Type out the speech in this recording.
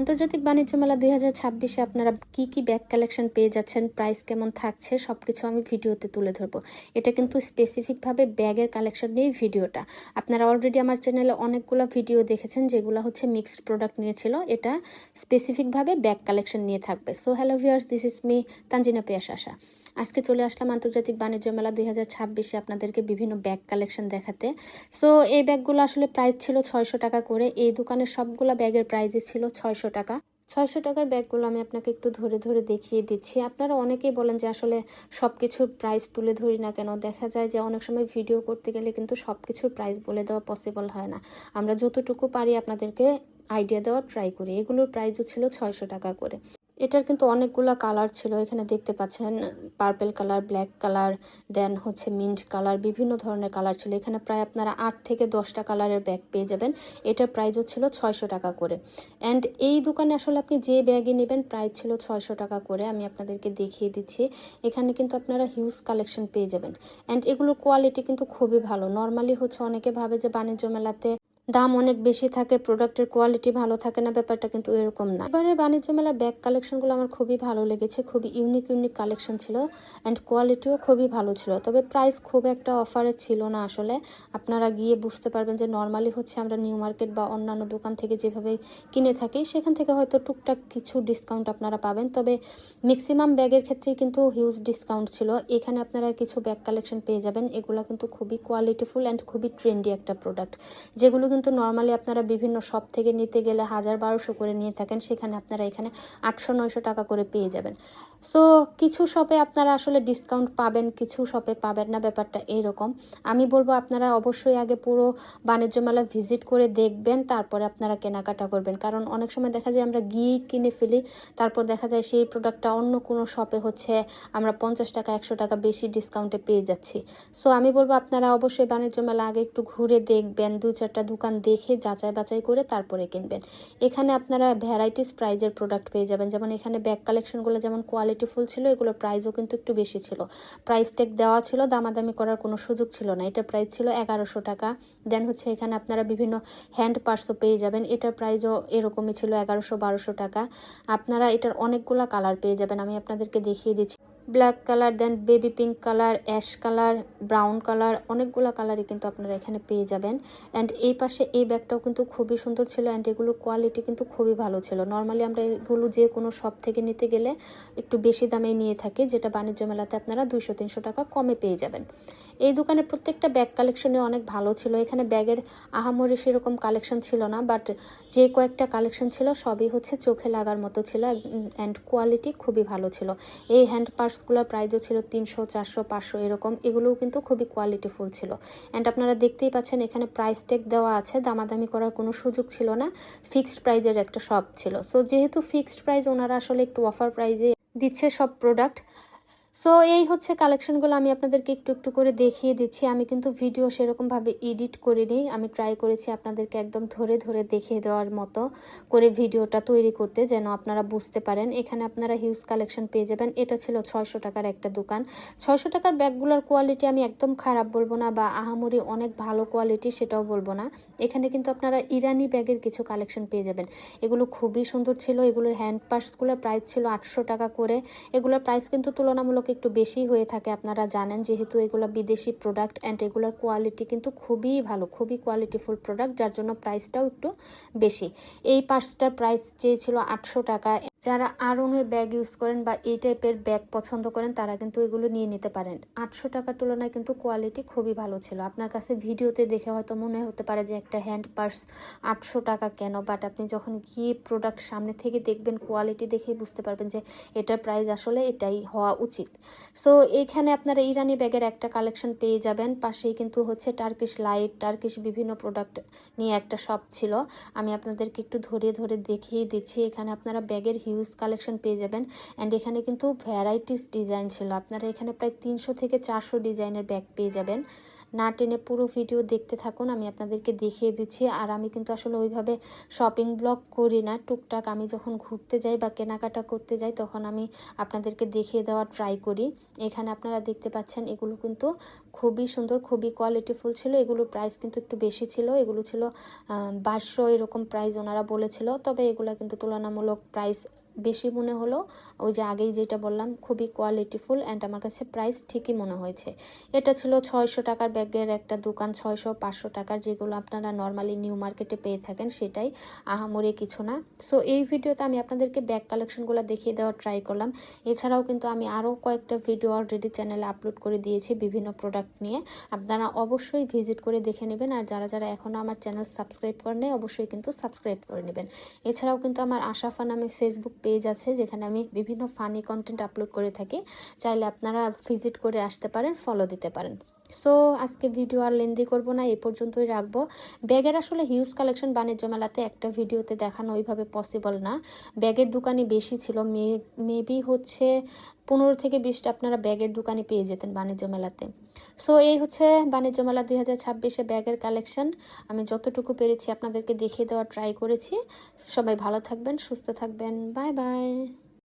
আন্তর্জাতিক বাণিজ্য মেলা দুই হাজার ছাব্বিশে আপনারা কি কি ব্যাগ কালেকশন পেয়ে যাচ্ছেন প্রাইস কেমন থাকছে সব কিছু আমি ভিডিওতে তুলে ধরবো। এটা কিন্তু স্পেসিফিকভাবে ব্যাগের কালেকশন নিয়েই ভিডিওটা। আপনারা অলরেডি আমার চ্যানেলে অনেকগুলো ভিডিও দেখেছেন, যেগুলো হচ্ছে মিক্সড প্রোডাক্ট নিয়েছিল। এটা স্পেসিফিকভাবে ব্যাগ কালেকশন নিয়ে থাকবে। So hello viewers this is me Tanjina পেয়াস আজকে চলে আসলাম আন্তর্জাতিক বাণিজ্য মেলা দুই হাজার ছাব্বিশে আপনাদেরকে বিভিন্ন ব্যাগ কালেকশন দেখাতে। সো এই ব্যাগগুলো আসলে প্রাইস ছিল ছয়শো টাকা করে। এই দোকানের সবগুলো ব্যাগের প্রাইসই ছিল ছয়শো টাকা। ছয়শো টাকার ব্যাগগুলো আমি আপনাকে একটু ধরে ধরে দেখিয়ে দিচ্ছি। আপনারা অনেকেই বলেন যে আসলে সব কিছুর প্রাইস তুলে ধরি না কেন? দেখা যায় যে অনেক সময় ভিডিও করতে গেলে কিন্তু সব কিছুর প্রাইস বলে দেওয়া পসিবল হয় না। আমরা যতটুকু পারি আপনাদেরকে আইডিয়া দেওয়ার ট্রাই করি। এগুলোর প্রাইসও ছিল ছয়শো টাকা করে। এটার কিন্তু অনেকগুলো কালার ছিল। এখানে দেখতে পাচ্ছেন purple colour black colour then হচ্ছে মিন্ট কালার বিভিন্ন ধরনের কালার ছিল। এখানে প্রায় আপনারা আট থেকে দশটা কালারের ব্যাগ পেয়ে যাবেন। এটার প্রাইসও ছিল ছয়শো টাকা করে। অ্যান্ড এই দোকানে আসলে আপনি যে ব্যাগই নেবেন প্রাইস ছিল ছয়শো টাকা করে। আমি আপনাদেরকে দেখিয়ে দিচ্ছি। এখানে কিন্তু আপনারা হিউজ কালেকশন পেয়ে যাবেন। অ্যান্ড এগুলোর কোয়ালিটি কিন্তু খুবই ভালো। নর্মালি হচ্ছে অনেকে ভাবে যে বাণিজ্য মেলাতে দাম অনেক বেশি থাকে প্রোডাক্টের কোয়ালিটি ভালো থাকে না, ব্যাপারটা কিন্তু এরকম না। এবারে বাণিজ্য মেলার ব্যাগ কালেকশনগুলো আমার খুবই ভালো লেগেছে, খুবই ইউনিক ইউনিক কালেকশন ছিল অ্যান্ড কোয়ালিটিও খুবই ভালো ছিল। তবে প্রাইস খুব একটা অফারে ছিল না আসলে। আপনারা গিয়ে বুঝতে পারবেন যে নর্মালি হচ্ছে আমরা নিউ মার্কেট বা অন্যান্য দোকান থেকে যেভাবে কিনে থাকি, সেখান থেকে হয়তো টুকটাক কিছু ডিসকাউন্ট আপনারা পাবেন। তবে ম্যাক্সিমাম ব্যাগের ক্ষেত্রেই কিন্তু হিউজ ডিসকাউন্ট ছিল। এখানে আপনারা কিছু ব্যাগ কালেকশন পেয়ে যাবেন। এগুলো কিন্তু খুবই কোয়ালিটিফুল অ্যান্ড খুবই ট্রেন্ডি একটা প্রোডাক্ট যেগুলো কিন্তু নর্মালি আপনারা বিভিন্ন শপ থেকে নিতে গেলে হাজার বারোশো করে নিয়ে থাকেন, সেখানে আপনারা এখানে আটশো, নয়শো টাকা করে পেয়ে যাবেন। সো কিছু শপে আপনারা আসলে ডিসকাউন্ট পাবেন, কিছু শপে পাবেন না, ব্যাপারটা এইরকম আমি বলব আপনারা অবশ্যই আগে পুরো বাণিজ্য মেলা ভিজিট করে দেখবেন, তারপরে আপনারা কেনাকাটা করবেন। কারণ অনেক সময় দেখা যায় আমরা গিয়ে কিনে ফেলি, তারপর দেখা যায় সেই প্রোডাক্টটা অন্য কোনো শপে হচ্ছে আমরা পঞ্চাশ টাকা, একশো টাকা বেশি ডিসকাউন্টে পেয়ে যাচ্ছি। সো আমি বলব আপনারা অবশ্যই বাণিজ্য মেলা আগে একটু ঘুরে দেখবেন দু চারটা দোকান দেখে যাচাই বাছাই করে তারপরে কিনবেন। এখানে আপনারা ভ্যারাইটিস প্রাইজের প্রোডাক্ট পেয়ে যাবেন। যেমন এখানে ব্যাগ কালেকশনগুলো যেমন কোয়ালিটিফুল ছিল, এগুলোর প্রাইসও কিন্তু একটু বেশি ছিল। প্রাইস ট্যাগ দেওয়া ছিল, দামাদামি করার কোনো সুযোগ ছিল না। এটার প্রাইস ছিল এগারোশো টাকা। দেন হচ্ছে এখানে আপনারা বিভিন্ন হ্যান্ড পার্সও পেয়ে যাবেন। এটার প্রাইসও এরকমই ছিল এগারোশো বারোশো টাকা। আপনারা এটার অনেকগুলো কালার পেয়ে যাবেন। আমি আপনাদেরকে দেখিয়ে দিচ্ছি। Black colour, then baby pink colour, ash colour, brown colour, অনেকগুলো কালারই কিন্তু আপনারা এখানে পেয়ে যাবেন। অ্যান্ড এই পাশে এই ব্যাগটাও কিন্তু খুবই সুন্দর ছিল অ্যান্ড এগুলোর কোয়ালিটি কিন্তু খুবই ভালো ছিল। নর্মালি আমরা এগুলো যে কোনো শপ থেকে নিতে গেলে একটু বেশি দামে নিয়ে থাকি, যেটা বাণিজ্য মেলাতে আপনারা দুইশো, তিনশো টাকা কমে পেয়ে যাবেন। এই দোকানে প্রত্যেকটা ব্যাগ কালেকশনে অনেক ভালো ছিল। এখানে ব্যাগের আহামরি সেরকম কালেকশন ছিল না বাট যে কয়েকটা কালেকশন ছিল সবই হচ্ছে চোখে লাগার মতো ছিল অ্যান্ড কোয়ালিটি খুবই ভালো ছিল। এই হ্যান্ড পার্সগুলোর প্রাইজও ছিল তিনশো, চারশো, পাঁচশো এরকম। এগুলোও কিন্তু খুবই কোয়ালিটিফুল ছিল। অ্যান্ড আপনারা দেখতেই পাচ্ছেন, এখানে প্রাইস টেক দেওয়া আছে। দামাদামি করার কোনো সুযোগ ছিল না। ফিক্সড প্রাইজের একটা শপ ছিল। সো যেহেতু ফিক্সড প্রাইস ওনারা আসলে একটু অফার প্রাইজে দিচ্ছে সব প্রোডাক্ট সো এই হচ্ছে কালেকশনগুলো আমি আপনাদেরকে একটু একটু করে দেখিয়ে দিচ্ছি। আমি কিন্তু ভিডিও সেরকমভাবে এডিট করিনি। আমি ট্রাই করেছি আপনাদেরকে একদম ধরে ধরে দেখিয়ে দেওয়ার মতো করে ভিডিওটা তৈরি করতে, যেন আপনারা বুঝতে পারেন। এখানে আপনারা হিউজ কালেকশন পেয়ে যাবেন। এটা ছিল ছয়শো টাকার একটা দোকান। ছয়শো টাকার ব্যাগগুলোর কোয়ালিটি আমি একদম খারাপ বলব না বা আহামরি অনেক ভালো কোয়ালিটি সেটাও বলব না। এখানে কিন্তু আপনারা ইরানি ব্যাগের কিছু কালেকশন পেয়ে যাবেন। এগুলো খুবই সুন্দর ছিল। এগুলোর হ্যান্ড পার্সগুলোর প্রাইস ছিল আটশো টাকা করে। এগুলোর প্রাইস কিন্তু তুলনামূলক একটু বেশি হয়ে থাকে। আপনারা জানেন যেহেতু এগুলো বিদেশি প্রোডাক্ট অ্যান্ড এগুলোর কোয়ালিটি কিন্তু খুবই ভালো, খুবই কোয়ালিটিফুল প্রোডাক্ট যার জন্য প্রাইসটাও একটু বেশি। এই পার্সটার প্রাইস চেয়েছিল আটশো টাকা। যারা আড়ঙের ব্যাগ ইউজ করেন বা এই টাইপের ব্যাগ পছন্দ করেন, তারা কিন্তু এগুলো নিয়ে নিতে পারেন। আটশো টাকার তুলনায় কিন্তু কোয়ালিটি খুবই ভালো ছিল। আপনার কাছে ভিডিওতে দেখে হয়তো মনে হতে পারে যে একটা হ্যান্ড পার্স আটশো টাকা কেন? বাট আপনি যখন গিয়ে প্রোডাক্ট সামনে থেকে দেখবেন কোয়ালিটি দেখেই বুঝতে পারবেন যে এটার প্রাইস আসলে এটাই হওয়া উচিত। সো এখানে আপনারা ইরানি ব্যাগের একটা কালেকশন পেয়ে যাবেন। পাশেই কিন্তু হচ্ছে টার্কিশ লাইট টার্কিশ বিভিন্ন প্রোডাক্ট নিয়ে একটা শপ ছিল। আমি আপনাদেরকে একটু ধরে ধরে দেখিয়ে দিচ্ছি। এখানে আপনারা ব্যাগের হিউজ কালেকশন পেয়ে যাবেন। অ্যান্ড এখানে কিন্তু ভ্যারাইটিস ডিজাইন ছিল। আপনারা এখানে প্রায় তিনশো থেকে চারশো ডিজাইনের ব্যাগ পেয়ে যাবেন। না টেনে পুরো ভিডিও দেখতে থাকুন, আমি আপনাদেরকে দেখিয়ে দিচ্ছি। আর আমি কিন্তু আসলে ওইভাবে শপিং ব্লগ করি না। টুকটাক আমি যখন ঘুরতে যাই বা কেনাকাটা করতে যাই, তখন আমি আপনাদেরকে দেখিয়ে দেওয়ার ট্রাই করি। এখানে আপনারা দেখতে পাচ্ছেন, এগুলো কিন্তু খুবই সুন্দর, খুবই কোয়ালিটিফুল ছিল। এগুলোর প্রাইস কিন্তু একটু বেশি ছিল। এগুলো ছিল বাইশশো এরকম প্রাইস ওনারা বলেছিল। তবে এগুলো কিন্তু তুলনামূলক প্রাইস বেশি মনে হলো। ওই যে আগেই যেটা বললাম, খুবই কোয়ালিটিফুল অ্যান্ড আমার কাছে প্রাইস ঠিকই মনে হয়েছে। এটা ছিল ছয়শো টাকার ব্যাগের একটা দোকান, ছয়শো, পাঁচশো টাকার যেগুলো আপনারা নর্মালি নিউ মার্কেটে পেয়ে থাকেন, সেটাই আহামরি কিছু না। সো এই ভিডিওতে আমি আপনাদেরকে ব্যাগ কালেকশনগুলো দেখিয়ে দেওয়ার ট্রাই করলাম। এছাড়াও কিন্তু আমি আরও কয়েকটা ভিডিও অলরেডি চ্যানেলে আপলোড করে দিয়েছি বিভিন্ন প্রোডাক্ট নিয়ে। আপনারা অবশ্যই ভিজিট করে দেখে নেবেন আর যারা যারা এখনও আমার চ্যানেল সাবস্ক্রাইব করেন অবশ্যই কিন্তু সাবস্ক্রাইব করে নেবেন। এছাড়াও কিন্তু আমার আশাফা নামে ফেসবুক পেজ আছে যেখানে আমি বিভিন্ন ফানি কন্টেন্ট আপলোড করে থাকি। চাইলে আপনারা ভিজিট করে আসতে পারেন ফলো দিতে পারেন। সো আজকে ভিডিও আর লেন্দি করব না, এ পর্যন্তই রাখব। ব্যাগের আসলে হিউজ কালেকশন বাণিজ্য মেলাতে একটা ভিডিওতে দেখানো ওইভাবে পসিবল না। ব্যাগের দোকানই বেশি ছিল মেবি হচ্ছে পনেরো থেকে বিশটা আপনারা ব্যাগের দোকানে পেয়ে যেতেন বাণিজ্য মেলাতে। সো এই হচ্ছে বাণিজ্য মেলা দুই হাজার ছাব্বিশে ব্যাগের কালেকশন আমি যতটুকু পেরেছি আপনাদেরকে দেখিয়ে দেওয়ার ট্রাই করেছি। সবাই ভালো থাকবেন, সুস্থ থাকবেন। Bye bye